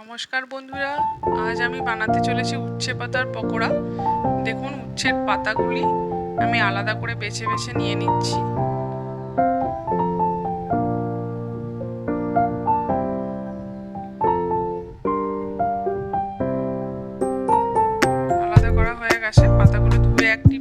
নমস্কার বন্ধুরা, আজ আমি বানাতে চলেছি উচ্ছে পাতার পকোড়া। দেখুন উচ্ছের পাতাগুলি, আমি আলাদা করে বেছে বেছে নিয়ে নিচ্ছি। আলাদা করা হয়ে গেছে, পাতাগুলো ধুয়ে একটি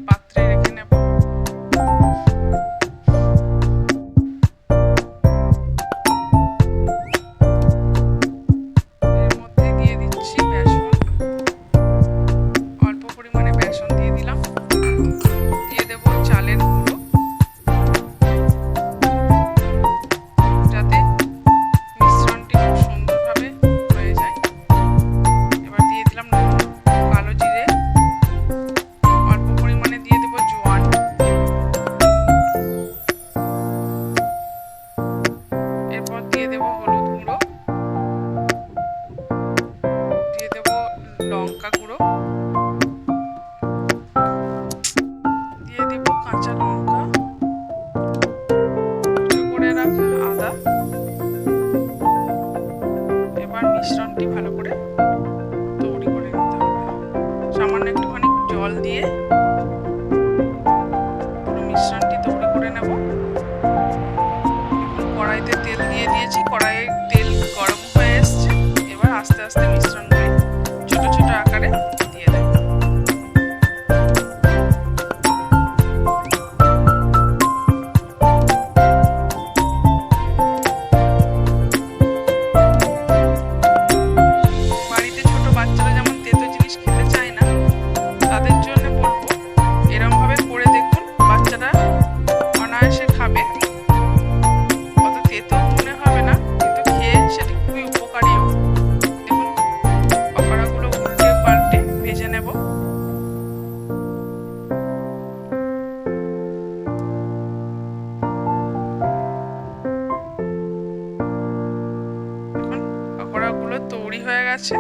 লঙ্কা গুঁড়ো। দিয়ে দেব কাঁচা লঙ্কা। করে রাখা আদা। এবার মিশ্রণটি ভালো করে তৈরি করে নিতে হবে। সামান্য একটুখানি জল দিয়ে পুরো মিশ্রণটি তৈরি করে নেব। কড়াইতে তেল দিয়ে দিয়েছি। কড়াইয়ে তেল গরম হয়ে এসছে। এবার আস্তে আস্তে মিশ্রণগুলি গেছে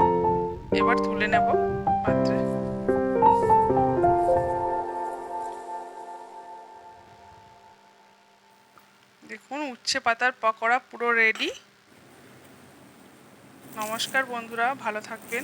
এবার তুলে নেব পাত্রে। দেখুন, উচ্ছে পাতার পকোড়া পুরো রেডি নমস্কার বন্ধুরা, ভালো থাকবেন।